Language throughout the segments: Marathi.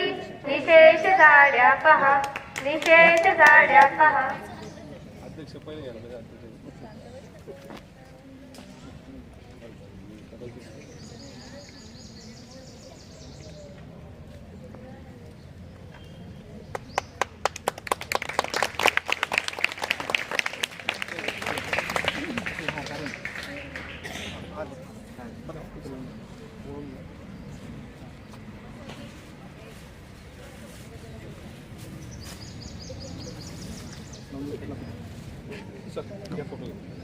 भगवती गाड्या पहा विशेष गाड्या पहा अध्यक्ष पहिले घ्यायला पाहिजे अध्यक्ष सर घ्या फोटो घ्या.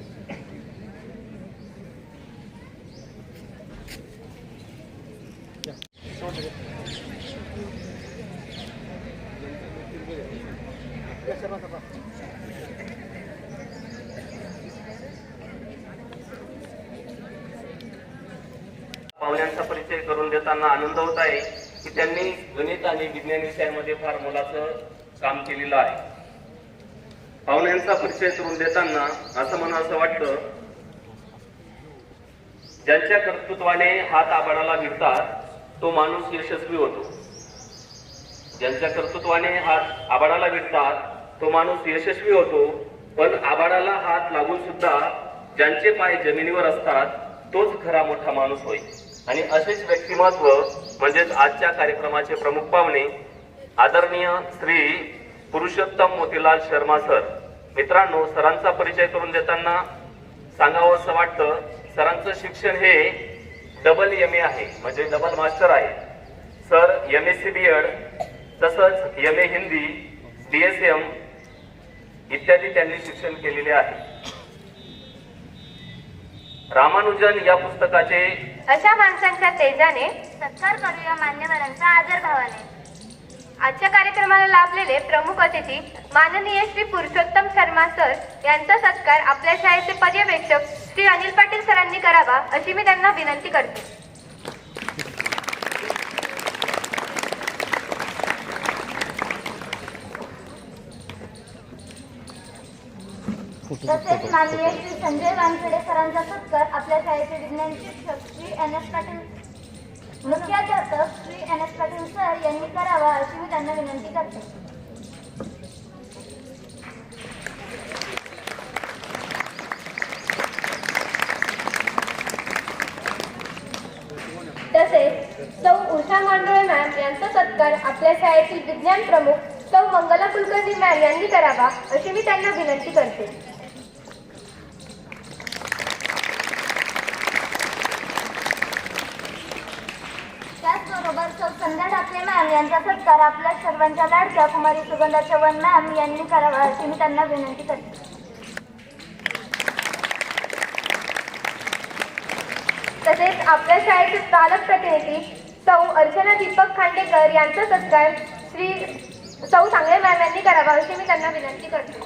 या. शेवटचं घ्या. या, सर्वांचा पहा. पाहुण्यांचा परिचय करून देताना आनंद होत आहे की त्यांनी गणित आणि विज्ञान विषयामध्ये फार मोलाचं काम केलेलं आहे. पाहुण्यांचा परिचय करून देताना असं म्हणा असं वाटतं ज्यांच्या कर्तृत्वाने हात आबाडाला भिडतात तो माणूस यशस्वी होतो. ज्यांच्या कर्तृत्वाने हात आबाडाला भिडतात तो माणूस यशस्वी होतो पण आबाडाला हात लागून सुद्धा ज्यांचे पाय जमिनीवर असतात तोच खरा मोठा माणूस होईल आणि असेच व्यक्तिमत्व म्हणजेच आजच्या कार्यक्रमाचे प्रमुख पाहुणे आदरणीय श्री पुरुषोत्तम मोतीलाल शर्मा सर. मित्रांनो सरांचा परिचय करून देताना सांगावं असं वाटतं सरांचं शिक्षण हे डबल एम ए आहे म्हणजे डबल मास्टर आहे. Sir M S C B Ed तसंच M A Hindi B S M इत्यादी त्यांनी शिक्षण केलेले आहे. रामानुजन या पुस्तकाचे अशा माणसांच्या तेजाने सत्कार करूया मान्यवरांचा आदर भावाने. आजच्या कार्यक्रमाला लाभलेले प्रमुख अतिथी माननीय श्री पुरुषोत्तम शर्मा सर यांचा सत्कार आपल्या शाळेचे पर्यवेक्षक श्री अनिल पाटील सरांनी करावा अशी मी त्यांना विनंती करते. तसेच माननीय श्री संजय वानखेडे सरांचा सत्कार आपल्या शाळेचे विज्ञान शिक्षक श्री एन एस पाटील मुख्याध्यापक Shri N S Patil sir यांनी करावा अशी मी त्यांना विनंती करते. तसेच सौ उषा मांडोळे मॅम यांचा सत्कार आपल्या शाळेतील विज्ञान प्रमुख सौ मंगला कुलकर्णी मॅम यांनी करावा अशी मी त्यांना विनंती करते त्याचबरोबर सौ संध्या ठाकरे मॅम यांचा सत्कार आपल्या सर्वांच्या लाडक्या कुमारी सुगंधा चव्हाण मॅम यांनी करावा अशी मी त्यांना विनंती करते. तसेच आपल्या शाळेचे पालक प्रतिनिधी सौ अर्चना दीपक खांडेकर यांचा सत्कार श्री सौ सांगळे मॅम यांनी करावा अशी मी त्यांना विनंती करते.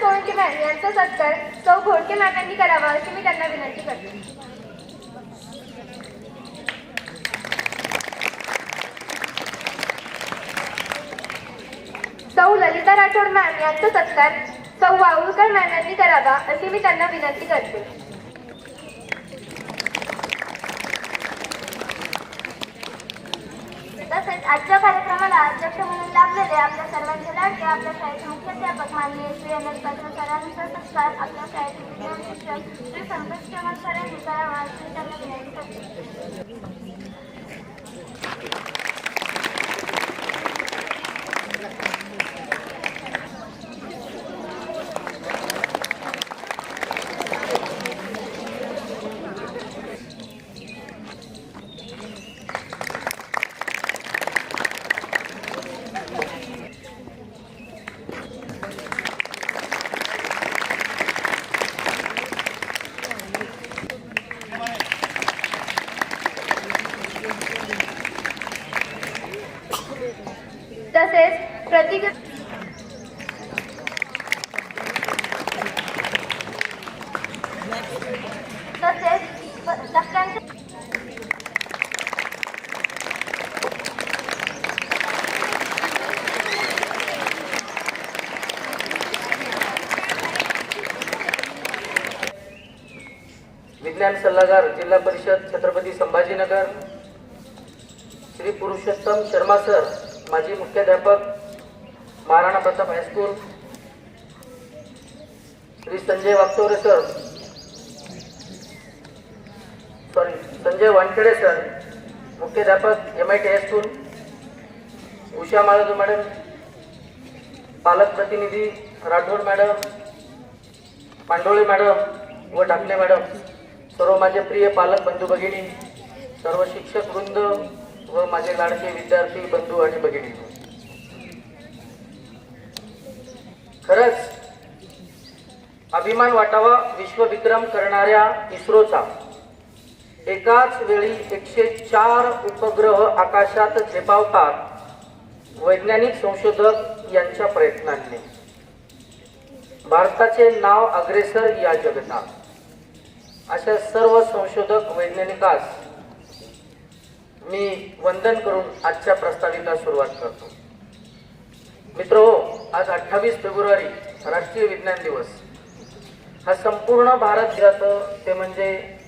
सौ अर्चना मॅम यांचा सत्कार सौ घोडके मॅम यांनी करावा अशी मी त्यांना विनंती करते. सौ ललिता राठोड मॅम यांचा सत्कार सौ वाऊळकर मॅम यांनी करावा अशी मी त्यांना विनंती करते. तसेच आजच्या कार्यक्रमाला अध्यक्ष म्हणून लाभलेले आपल्या सर्वांचे लाडके आपल्या शाळेचे मुख्याध्यापक माननीय श्री एन एस पाटील सरांचा सत्कार आपल्या शाळेचे विज्ञान शिक्षक श्री संतोष चव्हाण सरांनी करावा अशी त्यांना विनंती करते तसेच प्रतिक तसेच प- धक्क्यांचे विज्ञान सल्लागार जिल्हा परिषद छत्रपती संभाजीनगर श्री पुरुषोत्तम शर्मा सर माजी मुख्याध्यापक Maharana Pratap high school Shri Sanjay Wagchaure sir sorry Sanjay Wankhede sir मुख्याध्यापक M I T high school Usha Malad madam पालक प्रतिनिधी राठोड मॅडम पांडोळे मॅडम व ढाकणे मॅडम. सर्व माझे प्रिय पालक बंधू भगिनी सर्व शिक्षक वृंद व माझे लाडके विद्यार्थी बंधू आणि भगिनी. खरंच अभिमान वाटावा विश्वविक्रम करणाऱ्या इस्रोचा. एकाच वेळी एकशे चार उपग्रह आकाशात झेपावतात वैज्ञानिक संशोधक यांच्या प्रयत्नांनी. भारताचे नाव अग्रेसर या जगतात. अशा सर्व संशोधक वैज्ञानिकास मी वंदन करून आजच्या प्रस्ताविका सुरुवात करतो. मित्र हो, आज अठ्ठावीस फेब्रुवारी राष्ट्रीय विज्ञान दिवस. हा संपूर्ण भारत जातं ते म्हणजे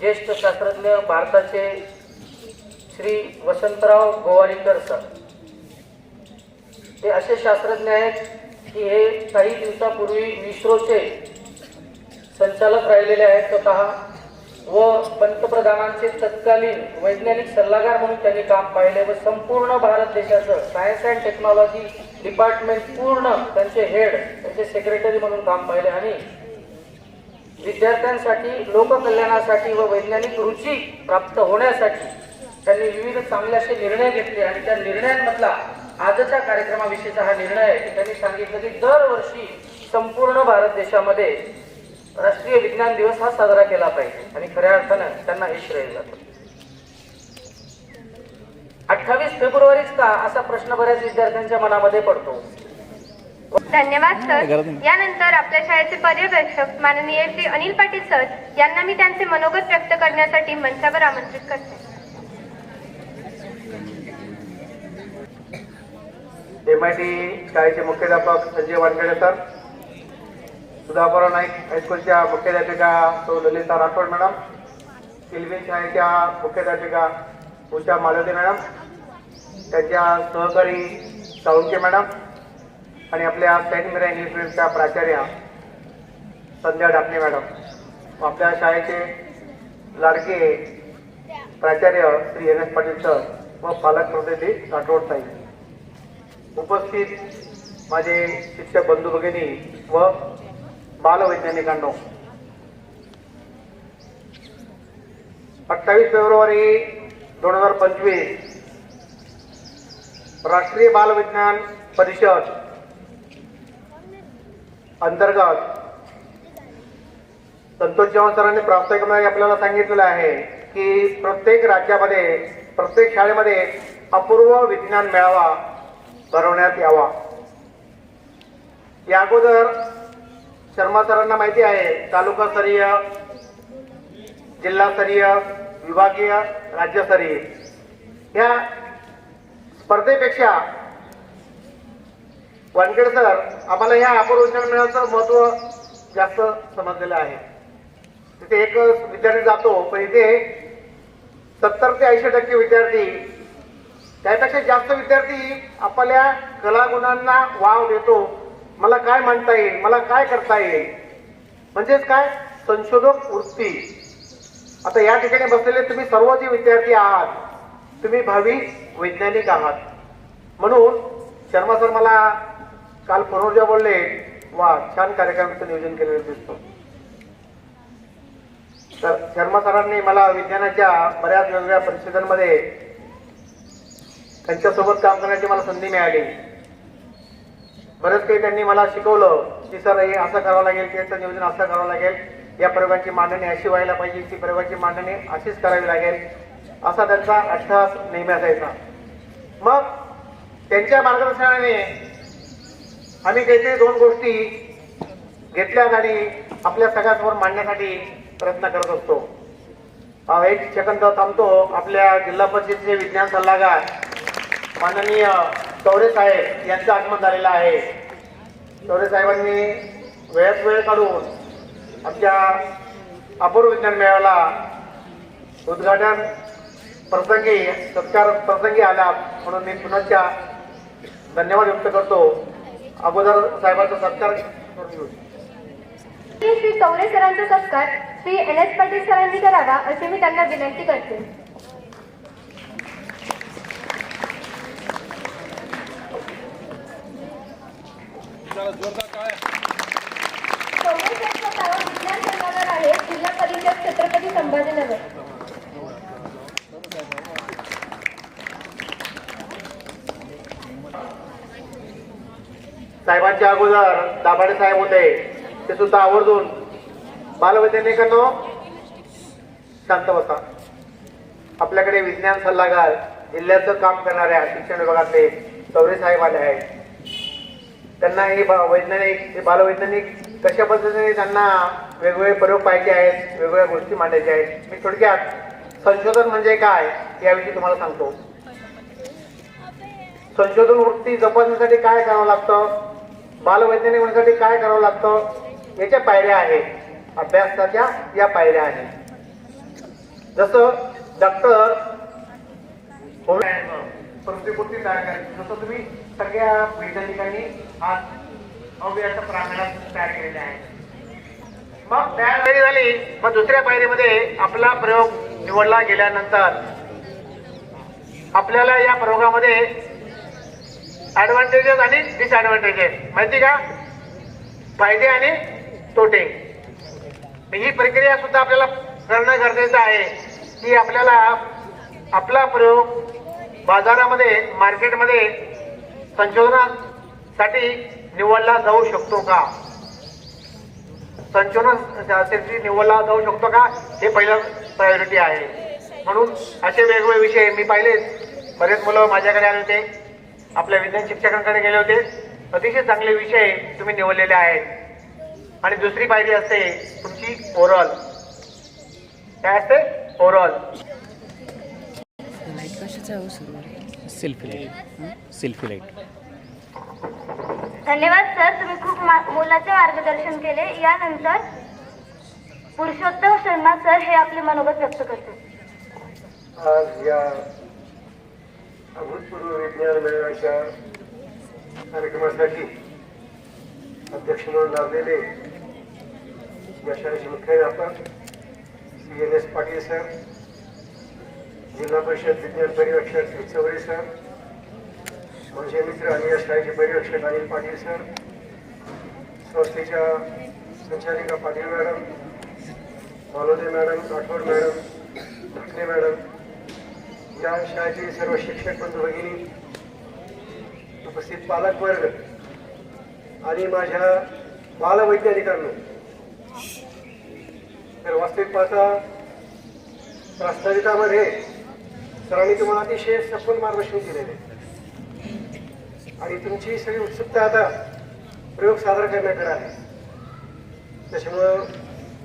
ज्येष्ठ शास्त्रज्ञ भारताचे श्री वसंतराव गोवारीकर सर. ते असे शास्त्रज्ञ आहेत की हे काही दिवसापूर्वी इस्रोचे संचालक राहिलेले आहेत स्वतः व पंतप्रधानांचे तत्कालीन वैज्ञानिक सल्लागार म्हणून त्यांनी काम पाहिले व संपूर्ण भारत देशाचं सायन्स अँड टेक्नॉलॉजी डिपार्टमेंट पूर्ण त्यांचे हेड त्यांचे सेक्रेटरी म्हणून काम पाहिले. आणि विद्यार्थ्यांसाठी लोककल्याणासाठी व वैज्ञानिक रुची प्राप्त होण्यासाठी त्यांनी विविध चांगले असे निर्णय घेतले आणि त्या निर्णयांमधला आजच्या कार्यक्रमाविषयीचा हा निर्णय आहे की त्यांनी सांगितलं की दरवर्षी संपूर्ण भारत देशामध्ये राष्ट्रीय विज्ञान दिवस हा साजरा केला पाहिजे. आणि खऱ्या अर्थानं त्यांना हे श्रेय जातं अठ्ठावीस फेब्रुवारीच का असा प्रश्न बऱ्याच विद्यार्थ्यांच्या मनामध्ये पडतो. धन्यवाद सर. यानंतर आपल्या शाळेचे पर्यवेक्षक माननीय श्री अनिल पाटील सर यांना मी त्यांचे मनोगत व्यक्त करण्यासाठी मंचावर आमंत्रित करते. एम आय टी शाळेचे मुख्याध्यापक संजय वानखेडे सर. सुधाकरराव नाईक हायस्कूलच्या मुख्याध्यापिका सौ ललिता राठोड मॅडम किलबी शाळेच्या मुख्याध्यापिका उषा मालवती मॅडम त्यांच्या सहकारी साळुंके मॅडम आणि आपल्या सेंट मेरा इंग्लिश मिडियमच्या प्राचार्या संध्या डापणे मॅडम. आपल्या शाळेचे लाडके प्राचार्य Shri N S Patil sir व पालक प्रतिनिधी राठोड साहेब. उपस्थित माझे शिक्षक बंधू भगिनी व बालवैज्ञानिकांनो अठ्ठावीस फेब्रुवारी दोन हजार पंचवीस राष्ट्रीय बालविज्ञान परिषद अंतर्गत संतोष चव्हाण सरांनी प्रास्ताविकामध्ये आपल्याला सांगितलेलं आहे की प्रत्येक राज्यामध्ये प्रत्येक शाळेमध्ये अपूर्व विज्ञान मेळावा भरवण्यात यावा. या अगोदर शर्मा सरांना माहिती आहे तालुकास्तरीय जिल्हास्तरीय विभागीय राज्यस्तरीय या स्पर्धेपेक्षा वानखेड सर आम्हाला ह्या अपूर्व मेळाचं महत्त्व जास्त समजलेलं आहे. तिथे एक विद्यार्थी जातो पण इथे सत्तर ते ऐंशी टक्के विद्यार्थी त्यापेक्षा जास्त विद्यार्थी आपल्या कलागुणांना वाव देतो. मला काय म्हणता येईल? मला काय करता येईल? म्हणजेच काय? संशोधक वृत्ती. आता या ठिकाणी बसलेले तुम्ही सर्व जे विद्यार्थी आहात तुम्ही भावी वैज्ञानिक आहात. म्हणून शर्मा सर मला काल फोनवर बोलले वा छान कार्यक्रमाचं नियोजन केलेलं दिसतो. तर शर्मा सरांनी मला विज्ञानाच्या बऱ्याच वेगवेगळ्या परिषदांमध्ये त्यांच्यासोबत काम करण्याची मला संधी मिळाली. बरंच काही त्यांनी मला शिकवलं की सर हे असं करावं लागेल त्याचं नियोजन असं करावं लागेल. या प्रयोगाची मांडणी अशी व्हायला पाहिजे ती प्रयोगाची मांडणी अशीच करावी लागेल. असा त्यांचा अठ्ठास नेहमी असायचा. मग त्यांच्या मार्गदर्शनाने आम्ही काहीतरी दोन गोष्टी घेतल्या आणि आपल्या सगळ्यासमोर मांडण्यासाठी प्रयत्न करत असतो. एक सेकंद थांबतो. आपल्या जिल्हा परिषदेचे विज्ञान सल्लागार माननीय चौरे साहेब यांचं आगमन झालेलं आहे. चौरे साहेबांनी वेळात वेळ काढून आमच्या अपूर्व विज्ञान मेळाव्याला उद्घाटन प्रसंगी सत्कार प्रसंगी आला म्हणून मी पुनश्च धन्यवाद व्यक्त करतो. अगोदर साहेबांचा सत्कार श्री चौरे सरांचा सत्कार श्री एन एस पाटील सरांनी करावा असे मी त्यांना विनंती करते. जरा जोरदार काय? चौरे सरांचा गावा विज्ञान सल्लागार आहे जिल्हा परिषद छत्रपती संभाजीनगर. साहेबांच्या अगोदर दाभाडे साहेब होते ते सुद्धा आवर्जून बालवैज्ञानिकांनो शांत बसा. आपल्याकडे विज्ञान सल्लागार जिल्ह्याचं काम करणाऱ्या शिक्षण विभागातले चौरे साहेब आले आहेत. त्यांना हे बा- वैज्ञानिक हे बालवैज्ञानिक कशा पद्धतीने त्यांना वेगवेगळे प्रयोग पाहिजे आहेत वेगवेगळ्या गोष्टी मांडायच्या आहेत. मी थोडक्यात संशोधन म्हणजे काय याविषयी तुम्हाला सांगतो. संशोधन वृत्ती जपण्यासाठी काय करावं लागतं? बालवैज्ञानिक होण्यासाठी काय करावं लागतं? याच्या पायऱ्या आहेत. अभ्यासाच्या या पायऱ्या आहेत. जसं डॉक्टर प्रतिपूर्ती जसं तुम्ही सगळ्या वैज्ञानिकांनी आज प्रांगणात तयार केलेले आहे मग तयार जरी झाली मग दुसऱ्या पायरीमध्ये आपला प्रयोग निवडला गेल्यानंतर आपल्याला या प्रयोगामध्ये ऍडव्हान्टेजेस आणि डिसएडव्हान्टेजेस माहिती का? फायदे आणि तोटे. ही प्रक्रिया सुद्धा आपल्याला करणं गरजेचं आहे. की आपल्याला आपला प्रयोग बाजारामध्ये मार्केटमध्ये संशोधनासाठी निवडला जाऊ शकतो का? संशोधनासाठी निवडला जाऊ शकतो का? हे पहिलं प्रायोरिटी आहे. म्हणून असे वेगवेगळे विषय मी पाहिलेत. बरेच मुलं माझ्याकडे आले होते. आपल्या विज्ञान शिक्षकांकडे गेले होते. अतिशय चांगले विषय तुम्ही निवडलेले आहेत. आणि दुसरी पायरी असते तुमची ओरल काय असते? ओरल लाइट कशाचा आहे सुरू सेल्फी लाइट सेल्फी लाइट धन्यवाद सर. तुम्ही खूप मा- मोलाचे मार्गदर्शन केले. यानंतर पुरुषोत्तम शर्मा सर हे आपले मनोगत व्यक्त करते आज या अभूतपूर्व विज्ञान मेळाव्याच्या कार्यक्रमासाठी अध्यक्ष म्हणून लाभलेले या शाळेचे मुख्याध्यापक Shri N S Patil sir Zilla Parishad विज्ञान पर्यवेक्षक श्री चौरे सर माझे मित्र आणि या शाळेचे पर्यवेक्षक अनिल पाटील सर संस्थेच्या संचालिका Patil madam Malode madam Rathod madam Dhakne madam या शाळेचे सर्व शिक्षक बंधू भगिनी उपस्थित पालक वर्ग आणि माझ्या बालवैज्ञानिकांनो तर वास्तविक पाहता प्रास्ताविकामध्ये सरांनी तुम्हाला अतिशय सफल मार्गदर्शन केलेले आहे. आणि तुमची सगळी उत्सुकता आता प्रयोग सादर करण्याकडे आहे. त्याच्यामुळं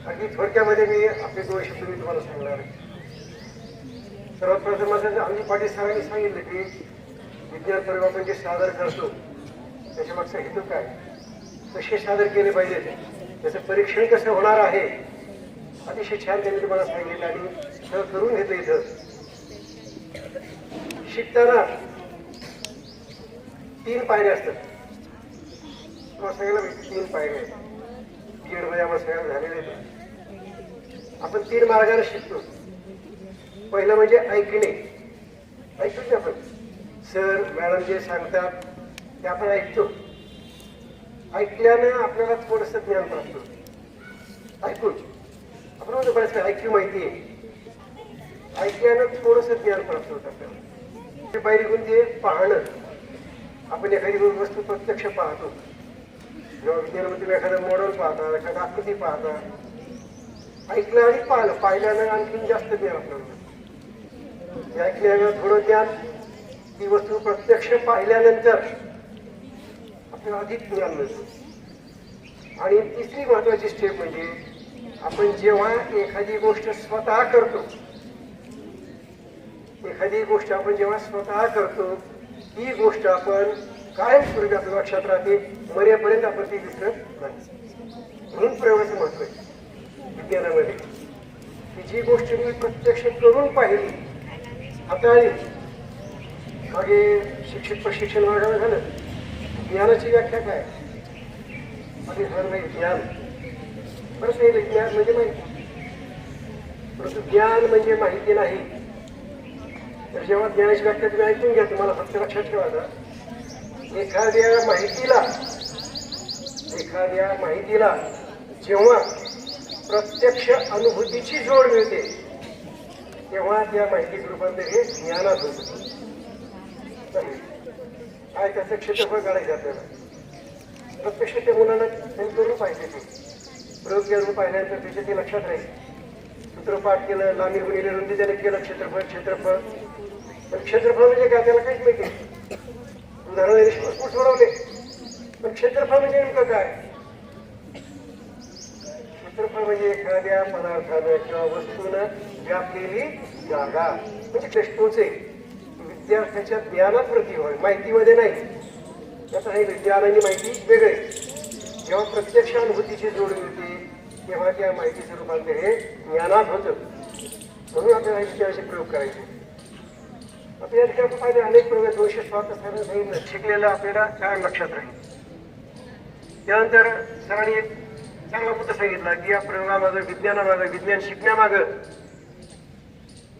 अगदी थोडक्यामध्ये मी आपले दोन शब्द मी तुम्हाला सांगणार आहे. सर्वात प्रथम असं आम्ही पाटील सरांनी सांगितलं की विज्ञान प्रयोग आपण जे सादर करतो त्याच्या मागचा हेतू काय? कसे सादर केले पाहिजेत त्याचं परीक्षण कसं होणार आहे? अतिशय छान त्यांनी तुम्हाला सांगितलं आणि सह करून घेतलं इथं. शिकताना तीन पायऱ्या असतात. सगळ्याला तीन पायऱ्या आहेत. मध्ये म्हणजे आम्हाला सगळ्यांना झालेले आहेत आपण तीन मार्गाने शिकतो. पहिलं म्हणजे ऐकणे. ऐकतो की आपण? सर मॅडम जे सांगतात ते आपण ऐकतो. ऐकल्यानं आपल्याला थोडंसं ज्ञान प्राप्त होतं. ऐकून. आपण म्हणतो बरेच ऐक्यू माहिती आहे. ऐकल्यानं थोडंसं ज्ञान प्राप्त होतं आपल्याला. ते पायरी कोणती पाहणं. आपण एखादी वस्तू प्रत्यक्ष पाहतो. जेव्हा विज्ञानामध्ये एखादं मॉडेल पाहता एखादा आकृती पाहता ऐकलं आणि पाहिलं पाहिल्यानं आणखीन जास्त ज्ञान आपल्याला ऐकल्यानं थोडं ज्ञान ती वस्तू प्रत्यक्ष पाहिल्यानंतर आपल्याला अधिक ज्ञान मिळतं. आणि तिसरी महत्वाची स्टेप म्हणजे आपण जेव्हा एखादी गोष्ट स्वतः करतो एखादी गोष्ट आपण जेव्हा स्वतः करतो ती गोष्ट आपण कायमस्वरूपी आपल्या लक्षात राहते. मर्यापर्यंत आपण ती विसरत नाही म्हणून प्रयोगाचं महत्त्व आहे. विज्ञानामध्ये. की जी गोष्ट मी प्रत्यक्ष करून पाहिली हाताळली. मागे शिक्षक प्रशिक्षण वर्गाला झालं. ज्ञानाची व्याख्या काय? मागे झालं नाही ज्ञान. बरं नाही ज्ञान म्हणजे माहिती. परंतु ज्ञान म्हणजे माहिती नाही. तर जेव्हा ज्ञानाची व्याख्या तुम्ही ऐकून घ्या तुम्हाला फक्त लक्षात ठेवायचा. एखाद्या माहितीला एखाद्या माहितीला जेव्हा प्रत्यक्ष अनुभूतीची जोड मिळते तेव्हा त्या माहितीचं रूपांतर हे ज्ञानात होतं. काय त्याचं क्षेत्रफळ काढायचं आपल्याला? प्रत्यक्ष त्या मुलांना त्यांनी करून पाहिजे ते. प्रयोग करून पाहिल्यानंतर त्याच्या ते लक्षात राहील. सूत्रपाठ केलं नामी गुणिले रुंदी त्याने केलं क्षेत्रफळ क्षेत्रफळ. पण क्षेत्रफळ म्हणजे काय? त्याला काहीच माहिती उदाहरण भरपूर सोडवले? पण क्षेत्रफळ म्हणजे नेमकं काय? क्षेत्रफळ म्हणजे एखाद्या पदार्थानं किंवा वस्तूनं व्यापलेली जागा. म्हणजे कष्टोचे. विद्यार्थ्याच्या ज्ञानात प्रती होय. माहितीमध्ये नाही. त्याचं हे विज्ञान आणि माहिती वेगळे. जेव्हा प्रत्यक्ष अनुभूतीची जोडली होती तेव्हा त्या माहितीचं रूपांतर हे ज्ञानात होतं म्हणून आपल्याला विषयाचे प्रयोग करायचे. आपल्या या ठिकाणी पाहिजे अनेक प्रयोग दोषी दोनशे असताना सांगितलं शिकलेलं आपल्याला कायम लक्षात राहील. त्यानंतर सरांनी एक चांगला मुद्दा सांगितला की या प्रयोगामागं विज्ञानामागं विज्ञान शिकण्यामागं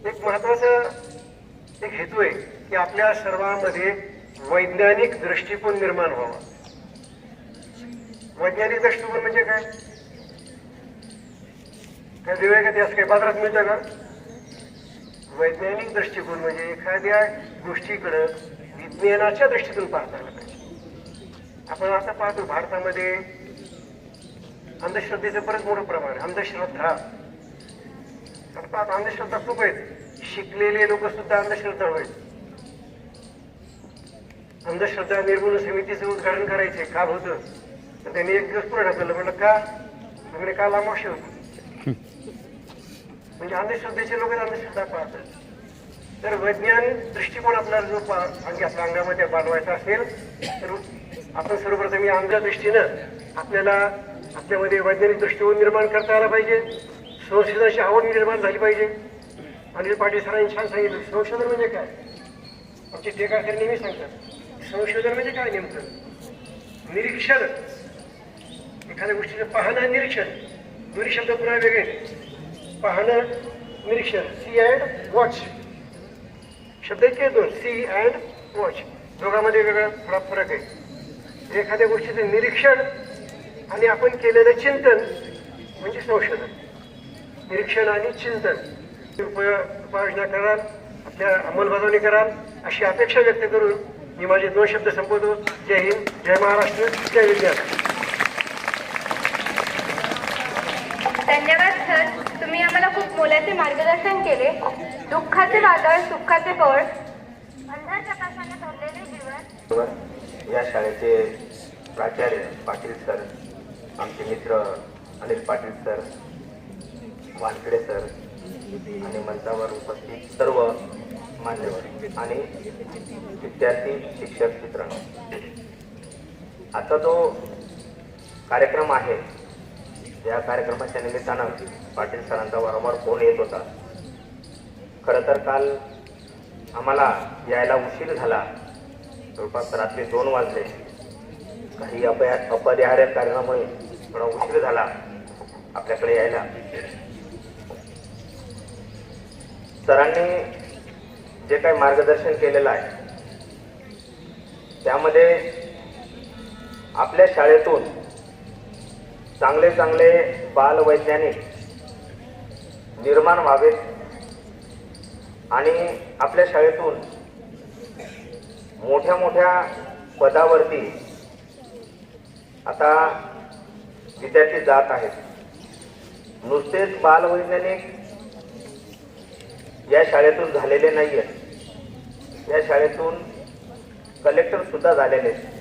एक महत्त्वाचा एक हेतू आहे की आपल्या सर्वांमध्ये वैज्ञानिक दृष्टिकोन निर्माण व्हावा. वैज्ञानिक दृष्टिकोन म्हणजे काय? काय देऊया का असं काही बाजारात मिळतं का? वैज्ञानिक दृष्टिकोन म्हणजे एखाद्या गोष्टीकडं विज्ञानाच्या दृष्टीतून पाहता आलं पाहिजे. आपण आता पाहतो भारतामध्ये अंधश्रद्धेचं बरंच मोठं प्रमाण अंधश्रद्धा. आता पाहतो अंधश्रद्धा खूप आहेत. शिकलेले लोक सुद्धा अंधश्रद्धा आहेत. अंधश्रद्धा निर्मूलन समितीचं उद्घाटन करायचे काल होतं? तर त्यांनी एक दिवस पुढे ढकललं. म्हणलं का? म्हणजे काल अमावस्या होती म्हणजे अंधश्रद्धेचे लोक अंधश्रद्धा पाहतात. तर वैज्ञान दृष्टिकोन आपल्याला जो पा- अंगी आपल्या अंगामध्ये बांधवायचा असेल तर आपण सर्वप्रथम या अंध दृष्टीनं आपल्याला आपल्यामध्ये वैज्ञानिक दृष्टिकोन निर्माण करता आला पाहिजे. संशोधनाची आवड निर्माण झाली पाहिजे. अनिल पाटील सरांनी छान सांगितलं संशोधन म्हणजे काय? आमचे टेकाकर नेहमी सांगतात संशोधन म्हणजे काय नेमकं? निरीक्षण. एखाद्या गोष्टीचं पाहणं निरीक्षण. दोन्ही शब्द पुन्हा वेगळे. पाहणं निरीक्षण सी अँड वॉच शब्द इतके दोन सी अँड वॉच दोघांमध्ये वेगळा थोडा फरक आहे. एखाद्या गोष्टीचं निरीक्षण आणि आपण केलेलं चिंतन म्हणजे संशोधन. निरीक्षण आणि चिंतन. उपाय उपाययोजना कराल आपल्या अंमलबजावणी कराल अशी अपेक्षा व्यक्त करून मी माझे दोन शब्द संपवतो. जय हिंद जय महाराष्ट्र जय विद्यार्थी धन्यवाद सर. तुम्ही आम्हाला खूप मोलाचे मार्गदर्शन केले. दुःखाचे वादळ सुखाचे पळ अंधार भरलेले जीवन. या शाळेचे प्राचार्य पाटील सर आमचे मित्र अनिल पाटील सर वानखेडे सर आणि मंचावर उपस्थित सर्व मान्यवर आणि विद्यार्थी शिक्षक मित्रांनो. आता जो कार्यक्रम आहे या कार्यक्रमाच्या निमित्तानं पाटील सरांचा वारंवार फोन येत होता. खरं तर काल आम्हाला यायला उशीर झाला. जवळपास रात्री दोन वाजले. काही अपया अपरिहार्य कारणामुळे थोडा उशीर झाला आपल्याकडे यायला. सरांनी जे काही मार्गदर्शन केलेलं आहे त्यामध्ये आपल्या शाळेतून चांगले चांगले बालवैज्ञानिक निर्माण व्हावेत. आणि आपल्या शाळेतून मोठ्या मोठ्या पदावरती आता विद्यार्थी जात आहेत. नुसतेच बालवैज्ञानिक या शाळेतून झालेले नाही आहेत या शाळेतून कलेक्टरसुद्धा झालेले आहेत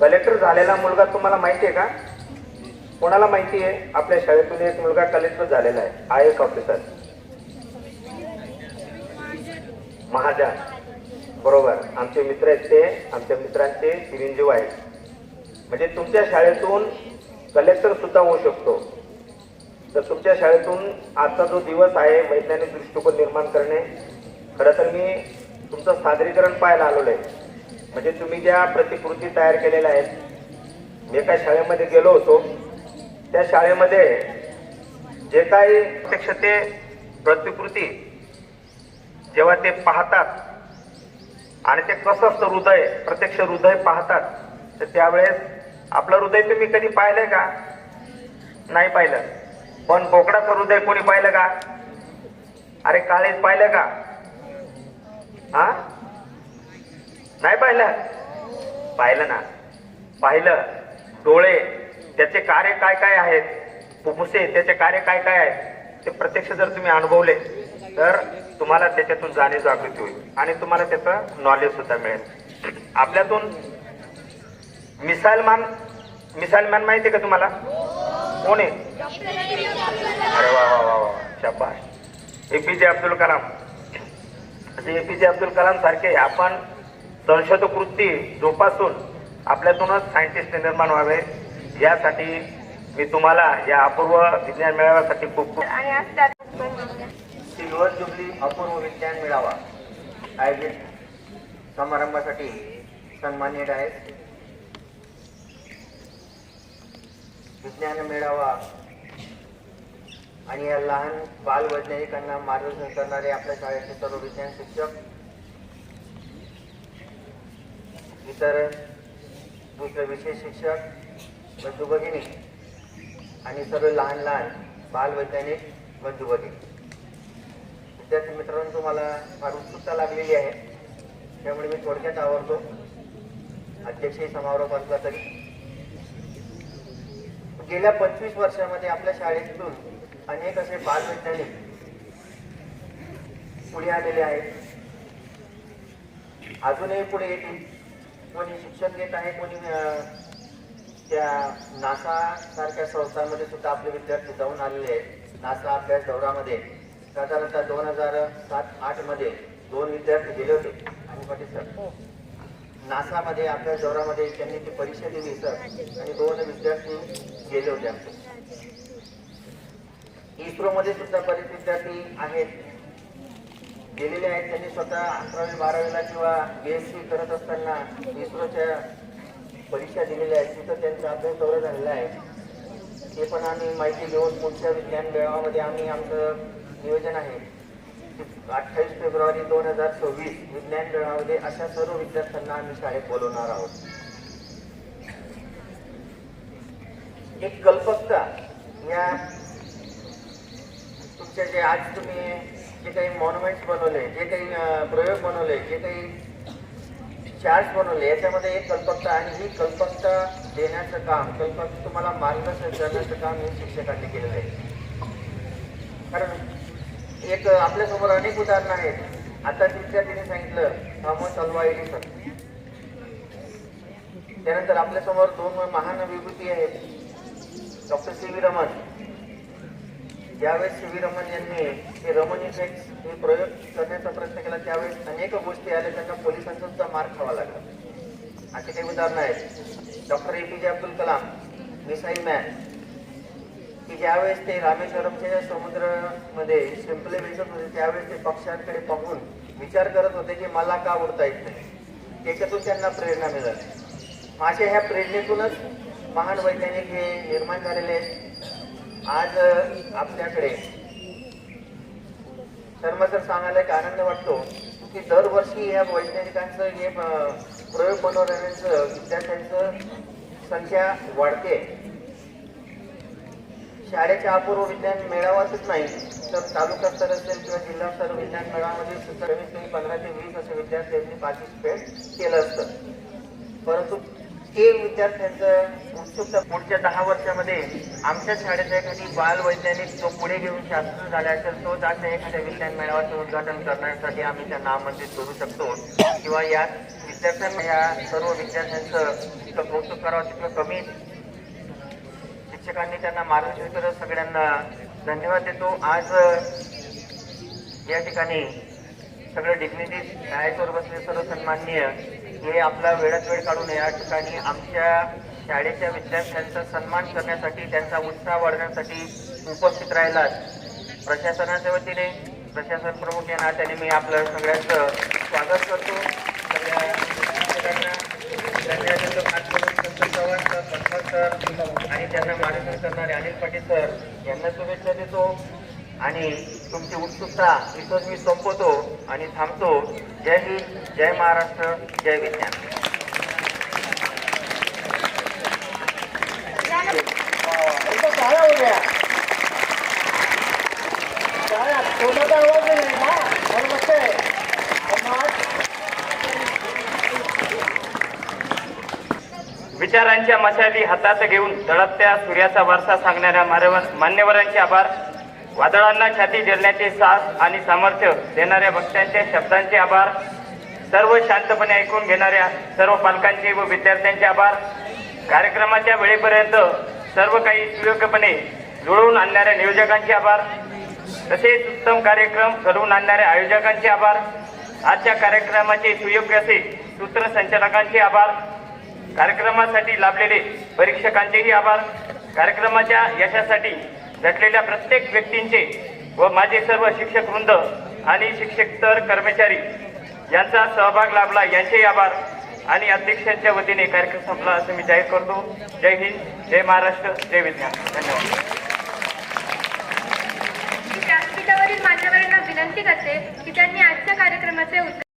कलेक्टर झालेला मुलगा तुम्हाला माहिती आहे का? कोणाला माहिती आहे? आपल्या शाळेतून एक मुलगा कलेक्टर झालेला आहे. I S officer Mahajan. बरोबर. आमचे मित्र आहेत ते. आमच्या मित्रांचे चिरंजीव आहेत. म्हणजे तुमच्या शाळेतून कलेक्टर सुद्धा होऊ शकतो. तर तुमच्या शाळेतून आजचा जो दिवस आहे वैज्ञानिक दृष्टिकोन निर्माण करणे खरं तर मी तुमचं सादरीकरण पाहायला आलेलो आहे. म्हणजे तुम्ही ज्या प्रतिकृती तयार केलेल्या आहेत मी एका शाळेमध्ये गेलो होतो. त्या शाळेमध्ये जे काही प्रत्यक्ष ते प्रतिकृती जेव्हा ते पाहतात आणि ते कसं असतं हृदय प्रत्यक्ष हृदय पाहतात तर त्यावेळेस आपलं हृदय तुम्ही कधी पाहिलंय का? नाही पाहिलं. पण बोकडाचं हृदय कोणी पाहिलं का? अरे काळेच पाहिलं का? हा? नाही पाहिलं? पाहिलं ना. पाहिलं. डोळे त्याचे कार्य काय काय आहेत? फुफ्फुसे त्याचे कार्य काय काय आहेत? ते प्रत्यक्ष जर तुम्ही अनुभवले तर तुम्हाला त्याच्यातून जाणीव जागृती होईल आणि तुम्हाला त्याचं नॉलेज सुद्धा मिळेल. आपल्यातून मिसाईल मॅन मिसाईल मॅन माहिती आहे का तुम्हाला? कोण आहे? अरे वा वा वा वा शाबाश जे अब्दुल कलाम असे जे अब्दुल कलाम सारखे आपण संशोधक वृत्ती जोपासून आपल्यातूनच सायंटिस्ट निर्माण व्हावे. यासाठी मी तुम्हाला या अपूर्व विज्ञान मेळाव्यासाठी खूप खूप सिल्वर जुबली अपूर्व विज्ञान मेळावा आयोजित समारंभासाठी सन्मानित आहेत विज्ञान मेळावा आणि या लहान बालवैज्ञानिकांना मार्गदर्शन करणारे आपल्या शाळेचे सर्व विज्ञान शिक्षक इतर दुसरं विशेष शिक्षक बंधू भगिनी आणि सर्व लहान लहान बालवैज्ञानिक बंधू भगिनी विद्यार्थी मित्रांनो तुम्हाला फार उत्सुकता लागलेली आहे. त्यामुळे मी थोडक्यात आवडतो अध्यक्षही समारोप असला तरी. गेल्या पंचवीस वर्षामध्ये आपल्या शाळेतून अनेक असे बालवैज्ञानिक पुढे आलेले आहेत. अजूनही पुढे येतील. कोणी शिक्षण घेत आहे कोणी त्या नासा सारख्या संस्थांमध्ये सुद्धा आपले विद्यार्थी जाऊन आलेले आहेत. नासा अभ्यास दौरामध्ये साधारणतः दोन हजार सात आठमध्ये दोन विद्यार्थी गेले होते. आणि पाटील सर नासामध्ये अभ्यास दौरामध्ये त्यांनी ती परीक्षा दिली सर. आणि दोन विद्यार्थी गेले होते आमचे. इस्रोमध्ये सुद्धा बरेच विद्यार्थी आहेत. गेलेले आहेत त्यांनी स्वतः अकरावी बारावीला किंवा बी एस सी करत असताना इस्रोच्या परीक्षा दिलेल्या आहेत. तिथं त्यांचा अभ्यास दौरा झालेला आहे. ते पण आम्ही माहिती घेऊन पुढच्या विज्ञान मेळाव्यामध्ये आम्ही आमचं नियोजन आहे. अठ्ठावीस फेब्रुवारी दोन हजार सव्वीस विज्ञान मेळाव्यामध्ये अशा सर्व विद्यार्थ्यांना आम्ही शाळेत बोलवणार आहोत. एक कल्पकता या तुमच्या जे आज तुम्ही जे काही मॉन्युमेंट्स बनवले जे काही प्रयोग बनवले जे काही चार्ट बनवले याच्यामध्ये एक कल्पकता आणि ही कल्पकता देण्याचं काम कल्पक तुम्हाला मार्गदर्शन करण्याचं काम हे शिक्षकांनी केलेलं आहे. कारण एक आपल्यासमोर अनेक उदाहरणं आहेत. आता विद्यार्थ्यांनी सांगितलं थॉमस अल्वा एडिसन त्यानंतर आपल्यासमोर दोन महान विभूती आहेत. Doctor C V Raman. ज्यावेळेस सी व्ही रमन यांनी हे रमन इफेक्ट हे प्रयोग करण्याचा प्रयत्न केला त्यावेळेस अनेक गोष्टी आल्या त्यांना पोलिसांचा सुद्धा मार खावा लागला. अशी काही उदाहरणं आहेत. डॉक्टर ए पी जे अब्दुल कलाम मिसाईल मॅन की ज्यावेळेस ते रामेश्वरमच्या समुद्रामध्ये शिंपले भेटत होते त्यावेळेस ते पक्ष्यांकडे पाहून विचार करत होते की मला का उडता येत नाही. त्याच्यातून त्यांना प्रेरणा मिळाली. माझ्या ह्या प्रेरणेतूनच महान वैज्ञानिक हे निर्माण झालेले आहेत. आज आपल्याकडे आपल्याकडे शर्मा सांगायला एक आनंद वाटतो की दरवर्षी या वैज्ञानिकांचं हे प्रयोग बनवणाऱ्यांचं विद्यार्थ्यांचं संख्या वाढते. शाळेच्या अपूर्व विज्ञान मेळावाच नाही तर तालुका स्तर असेल किंवा जिल्हा स्तर विज्ञान मेळाव्यामध्ये सुद्धा कमीत कमी पंधरा ते वीस असे विद्यार्थ्यांनी पार्टिसिपेट केलं असतं. परंतु हे विद्यार्थ्यांचं उत्सुकता पुढच्या दहा वर्षामध्ये आमच्या शाळेचा एखादी बाल वैज्ञानिक जो पुढे घेऊन शास्त्र झाला असेल तोच अशा एखाद्या विज्ञान मेळाव्याचं उद्घाटन करण्यासाठी आम्ही त्यांना आमंत्रित करू शकतो. किंवा या विद्यार्थ्यांना या सर्व विद्यार्थ्यांचं जितकं कौतुक करावं तितकं कमी शिक्षकांनी त्यांना मार्गदर्शन करत सगळ्यांना धन्यवाद देतो. आज या ठिकाणी सगळे डिग्निटी शाळेवर बसले सर्व सन्माननीय हे आपला वेळात वेळ काढून या ठिकाणी आमच्या शाळेच्या विद्यार्थ्यांचा सन्मान करण्यासाठी त्यांचा उत्साह वाढवण्यासाठी उपस्थित राहिलात. प्रशासनाच्या वतीने प्रशासन प्रमुख या नात्याने मी आपलं सगळ्यांचं स्वागत करतो. सगळ्या सर आणि त्यांना मार्गदर्शन करणारे अनिल पाटील सर यांना शुभेच्छा देतो. आणि तुमची उत्सुकता इथून मी संपवतो आणि थांबतो. जय हिंद जय महाराष्ट्र जय विज्ञान. विचारांच्या मशाली हातात घेऊन तळपत्या सूर्याचा वारसा सांगणाऱ्या मान्यवर- मान्यवरांचे आभार. वादळांना छाती झेलण्याचे साथ आणि सामर्थ्य देणाऱ्या भक्तांच्या शब्दांचे आभार. सर्व शांतपणे ऐकून घेणाऱ्या सर्व पालकांचे व विद्यार्थ्यांचे आभार. कार्यक्रमाच्या वेळेपर्यंत सर्व काही सुयोग्यपणे जुळवून आणणाऱ्या नियोजकांचे आभार. तसेच उत्तम कार्यक्रम घडवून आणणाऱ्या आयोजकांचे आभार. आजच्या कार्यक्रमाचे सुयोग्य असे सूत्रसंचालकांचे आभार. कार्यक्रमासाठी लाभलेले परीक्षकांचेही आभार. कार्यक्रमाच्या यशासाठी झटलेल्या प्रत्येक व्यक्तींचे व माझे सर्व शिक्षक वृंद आणि शिक्षकतर कर्मचारी यांचा सहभाग लाभला. यांचेही आभार. आणि अध्यक्षांच्या वतीने कार्यक्रम संपला असं मी जाहीर करतो. जय हिंद जय महाराष्ट्र जय विज्ञान. धन्यवाद. विनंती करते की त्यांनी आजच्या कार्यक्रमाचे